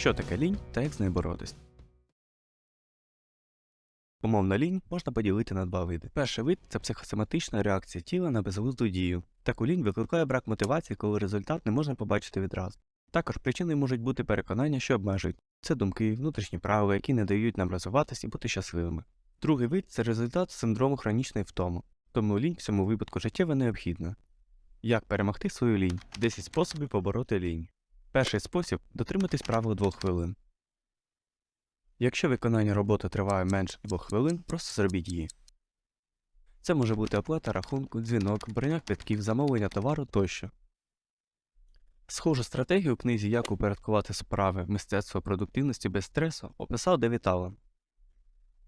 Що таке лінь та як з нею боротись? Умовно лінь можна поділити на два види. Перший вид це психосоматична реакція тіла на безглузду дію. Таку лінь викликає брак мотивації, коли результат не можна побачити відразу. Також причиною можуть бути переконання, що обмежують. Це думки, внутрішні правила, які не дають нам розвиватися і бути щасливими. Другий вид це результат синдрому хронічної втому, тому лінь в цьому випадку життєво необхідна. Як перемогти свою лінь? 10 способів побороти лінь. Перший спосіб дотриматись правил двох хвилин. Якщо виконання роботи триває менше двох хвилин, просто зробіть її. Це може бути оплата рахунку, дзвінок, броня квитків, замовлення товару тощо. Схожу стратегію у книзі Як упорядкувати справи мистецтво продуктивності без стресу описав Девід Аллен.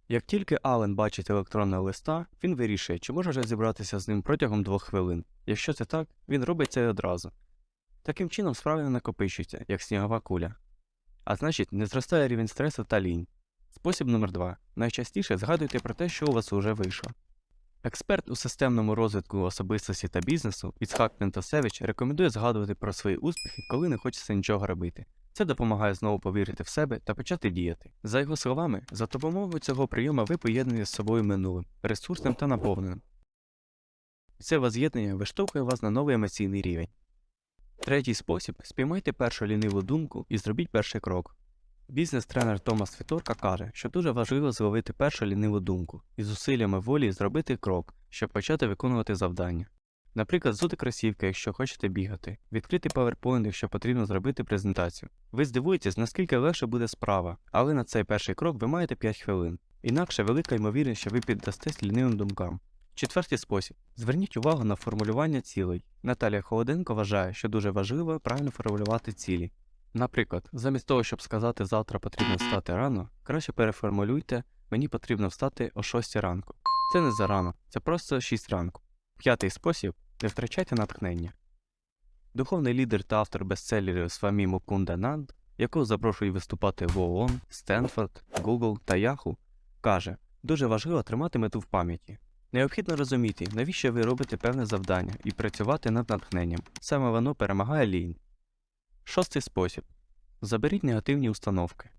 Як тільки Аллен бачить електронного листа, він вирішує, чи може розібратися з ним протягом двох хвилин. Якщо це так, він робить це одразу. Таким чином справи не накопичуються, як снігова куля. А значить, не зростає рівень стресу та лінь. Спосіб номер 2. Найчастіше згадуйте про те, що у вас уже вийшло. Експерт у системному розвитку особистості та бізнесу Іцхак Пентасевич рекомендує згадувати про свої успіхи, коли не хочеться нічого робити. Це допомагає знову повірити в себе та почати діяти. За його словами, за допомогою цього прийому ви поєднані з собою минулим, ресурсним та наповненим. Це воз'єднання виштовхує вас на новий емоційний рівень. Третій спосіб спіймайте першу ліниву думку і зробіть перший крок. Бізнес-тренер Томас Фіторка каже, що дуже важливо зловити першу ліниву думку і зусиллями волі зробити крок, щоб почати виконувати завдання. Наприклад, зути кросівки, якщо хочете бігати, відкрити PowerPoint, якщо потрібно зробити презентацію. Ви здивуєтесь, наскільки легше буде справа, але на цей перший крок ви маєте 5 хвилин. Інакше велика ймовірність, що ви піддастесь лінивим думкам. Четвертий спосіб. Зверніть увагу на формулювання цілей. Наталія Холоденко вважає, що дуже важливо правильно формулювати цілі. Наприклад, замість того, щоб сказати завтра потрібно встати рано, краще переформулюйте мені потрібно встати о 6 ранку. Це не зарано, це просто 6 ранку. П'ятий спосіб не втрачайте натхнення. Духовний лідер та автор бестселерів Свамі Мукунда Нанд, якого запрошують виступати в ООН, Стенфорд, Google та Yahoo, каже, дуже важливо тримати мету в пам'яті. Необхідно розуміти, навіщо ви робите певне завдання і працювати над натхненням. Саме воно перемагає лінь. Шостий спосіб. Заберіть негативні установки.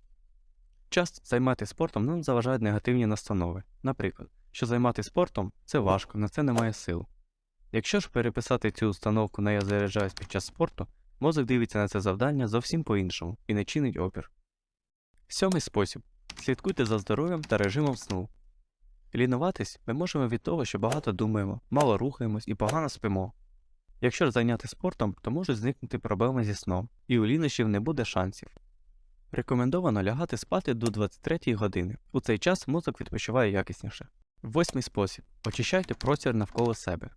Часто займатися спортом нам заважають негативні настанови. Наприклад, що займатися спортом це важко, на це немає сил. Якщо ж переписати цю установку на я заряджаюсь під час спорту, мозок дивиться на це завдання зовсім по-іншому і не чинить опір. Сьомий спосіб. Слідкуйте за здоров'ям та режимом сну. Лінуватись ми можемо від того, що багато думаємо, мало рухаємось і погано спимо. Якщо зайняти спортом, то можуть зникнути проблеми зі сном, і у лінощів не буде шансів. Рекомендовано лягати спати до 23 години. У цей час мозок відпочиває якісніше. Восьмий спосіб. Очищайте простір навколо себе.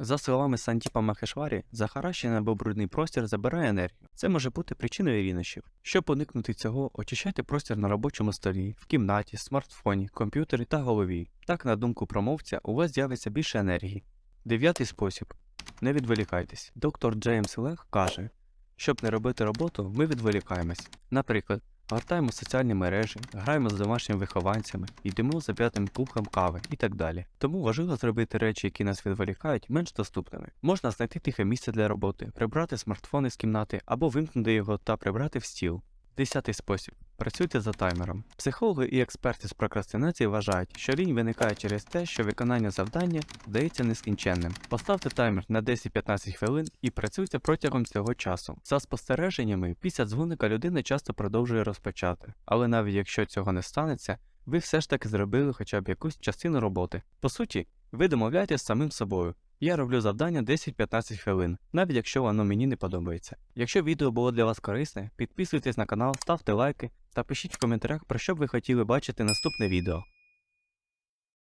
За словами Сантіпа Махешварі, захаращений або брудний простір забирає енергію. Це може бути причиною рівнощів. Щоб уникнути цього, очищайте простір на робочому столі, в кімнаті, смартфоні, комп'ютері та голові. Так, на думку промовця, у вас з'явиться більше енергії. Дев'ятий спосіб. Не відволікайтесь. Доктор Джеймс Лех каже, щоб не робити роботу, ми відволікаємось. Наприклад, гортаємо соціальні мережі, граємо з домашніми вихованцями, йдемо за п'ятим кубком кави і так далі. Тому важливо зробити речі, які нас відволікають, менш доступними. Можна знайти тихе місце для роботи, прибрати смартфон із кімнати або вимкнути його та прибрати в стіл. Десятий спосіб. Працюйте за таймером. Психологи і експерти з прокрастинації вважають, що лінь виникає через те, що виконання завдання здається нескінченним. Поставте таймер на 10-15 хвилин і працюйте протягом цього часу. За спостереженнями, після дзвоника людина часто продовжує розпочати, але навіть якщо цього не станеться, ви все ж таки зробили хоча б якусь частину роботи. По суті, ви домовляєтесь самим собою. Я роблю завдання 10-15 хвилин, навіть якщо воно мені не подобається. Якщо відео було для вас корисне, підписуйтесь на канал, ставте лайки та пишіть в коментарях, про що б ви хотіли бачити наступне відео.